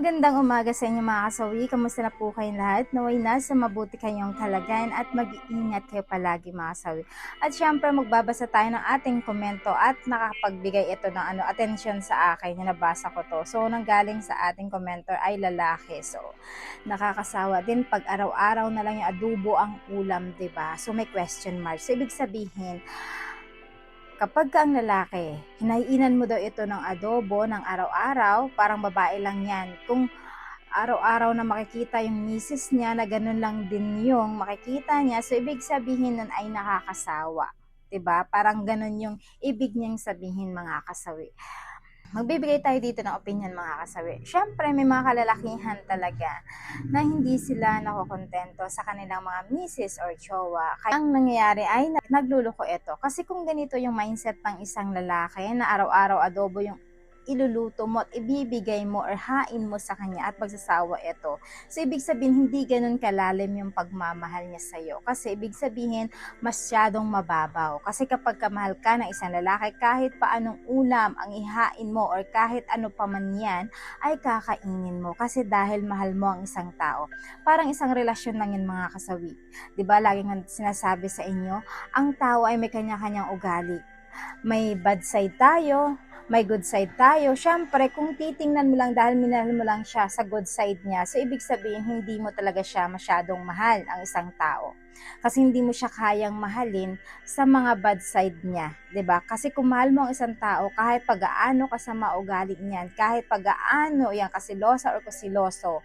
Magandang umaga sa inyo mga kasawi. Kamusta na po kayong lahat? Naway na sa mabuti kayong kalagayan at mag-iingat kayo palagi mga kasawi. At syempre magbabasa tayo ng ating komento at nakapagbigay ito ng ano, attention sa akin. Nabasa ko to. So nanggaling sa ating commenter ay lalaki. So nakakasawa din pag araw-araw na lang yung adobo ang ulam, 'di ba? So may question mark. So ibig sabihin, kapag ka ang lalaki, hinaiinan mo daw ito ng adobo ng araw-araw, parang babae lang yan. Kung araw-araw na makikita yung misis niya na ganun lang din yung makikita niya, so ibig sabihin nun ay nakakasawa. 'Di ba? Parang ganun yung ibig niyang sabihin mga kasawi. Magbibigay tayo dito ng opinion mga kasawi. Siyempre, may mga kalalakihan talaga na hindi sila nakokontento sa kanilang mga misis or chowa. Kaya ang nangyayari ay nagluluko ito. Kasi kung ganito yung mindset ng isang lalaki na araw-araw adobo yung iluluto mo at ibibigay mo or hain mo sa kanya at magsasawa ito. So, ibig sabihin, hindi ganun kalalim yung pagmamahal niya sa'yo. Kasi, ibig sabihin, masyadong mababaw. Kasi kapag kamahal ka ng isang lalaki, kahit pa anong ulam ang ihain mo or kahit ano pa man yan, ay kakainin mo. Kasi dahil mahal mo ang isang tao. Parang isang relasyon lang yan mga kasawi. ba Laging sinasabi sa inyo, ang tao ay may kanya-kanyang ugali. May bad side tayo, may good side tayo. Siyempre, kung titingnan mo lang dahil minahal mo lang siya sa good side niya, so ibig sabihin hindi mo talaga siya masyadong mahal ang isang tao. Kasi hindi mo siya kayang mahalin sa mga bad side niya, 'di ba? Kasi kung mahal mo ang isang tao, kahit pag-aano ka sa maugali niyan, kahit pag-aano yan kasilosa or kasiloso,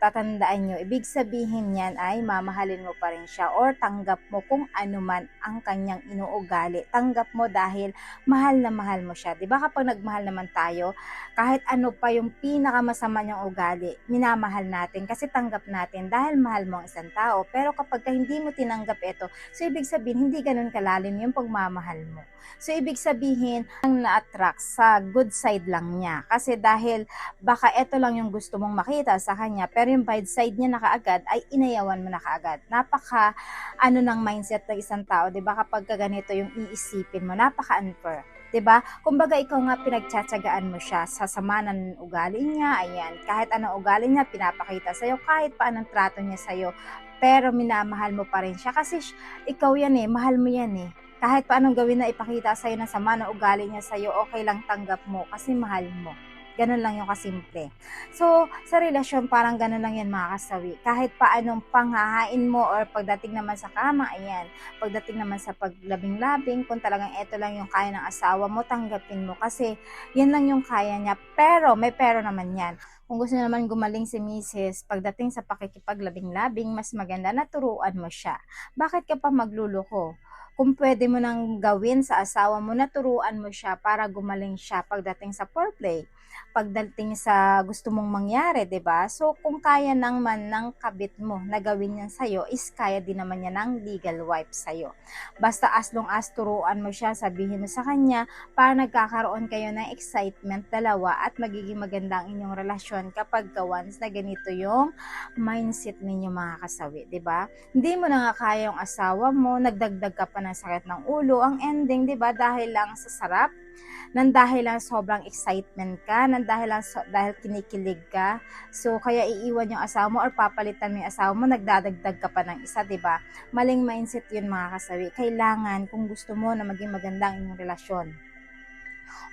tatandaan nyo, ibig sabihin niyan ay mamahalin mo pa rin siya or tanggap mo kung ano man ang kanyang inuugali. Tanggap mo dahil mahal na mahal mo siya. 'Di ba kapag nagmahal naman tayo, kahit ano pa yung pinakamasama niyang ugali, minamahal natin kasi tanggap natin dahil mahal mo ang isang tao. Pero kapag hindi mo tinanggap ito, so ibig sabihin hindi ganun kalalim yung pagmamahal mo. So ibig sabihin, ang na-attract sa good side lang niya. Kasi dahil baka ito lang yung gusto mong makita sa kanya, pero yung bad side niya na kaagad ay inayawan mo na kaagad. Napaka ano ng mindset ng isang tao, 'di ba? Kapag ganito yung iisipin mo, napaka unfair. 'di ba? Kumbaga ikaw nga pinagtsatsagaan mo siya sa sama ng ugali niya, ayan. Kahit anong ugali niya pinapakita sa iyo, kahit pa anong trato niya sa iyo, pero minamahal mo pa rin siya kasi ikaw yan eh, mahal mo yan eh. Kahit pa anong gawin na ipakita sa iyo ng sama ng ugali niya sa iyo, okay lang tanggap mo kasi mahal mo. Ganun lang yung kasimple. So, sa relasyon, parang ganun lang yan mga kasawi. Kahit pa anong panghahain mo or pagdating naman sa kama, ayan. Pagdating naman sa paglabing-labing, kung talagang ito lang yung kaya ng asawa mo, tanggapin mo. Kasi, yan lang yung kaya niya. Pero, may pero naman yan. Kung gusto naman gumaling si Mrs. pagdating sa pakikipaglabing-labing, mas maganda na turuan mo siya. Bakit ka pa magluluko? Kung pwede mo nang gawin sa asawa mo, naturuan mo siya para gumaling siya pagdating sa foreplay pagdating sa gusto mong mangyari, 'di ba? So kung kaya nang man ng kabit mo na gawin yan sa iyo, is kaya din naman niya ng legal wife sa iyo. Basta as long as turuan mo siya, sabihin mo sa kanya para nagkakaroon kayo ng excitement dalawa at magiging maganda ang inyong relasyon kapag once na ganito yung mindset ninyo mga kasawi, 'di ba? Hindi mo na nga kaya yung asawa mo, nagdagdag ka pa ng sakit ng ulo, ang ending, 'di ba? Dahil lang sa sarap nang dahil lang sobrang excitement ka, nang dahil lang so, dahil kinikilig ka. So, kaya iiwan yung asawa mo or papalitan mo yung asawa mo, nagdadagdag ka pa ng isa, 'di ba? Maling mindset 'yun mga kasawi. Kailangan kung gusto mo na maging maganda ang inyong relasyon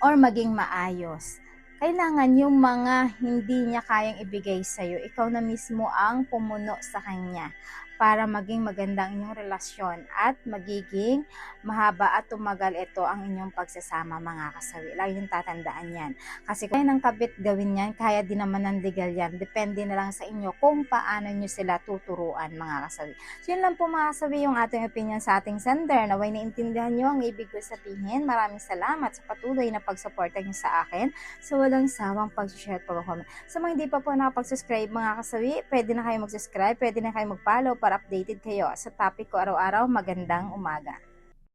or maging maayos, kailangan yung mga hindi niya kayang ibigay sa'yo, ikaw na mismo ang pumuno sa kanya para maging maganda ang inyong relasyon at magiging mahaba at tumagal ito ang inyong pagsasama mga kasawi. Lagi yung tatandaan yan. Kasi kaya ng kabit gawin yan, kaya din naman ng legal yan. Depende na lang sa inyo kung paano nyo sila tuturuan mga kasawi. So yun lang po mga kasawi yung ating opinion sa ating sender. Naway naintindihan nyo ang ibig ko sabihin. Maraming salamat sa patuloy na pagsuporta nyo sa akin sa walang sawang pag-share at pag-comment. Sa mga hindi pa po nakapag-subscribe mga kasawi, pwede na kayo mag-subscribe, pwede na kayo mag-follow para updated kayo sa topic ko araw-araw. Magandang umaga.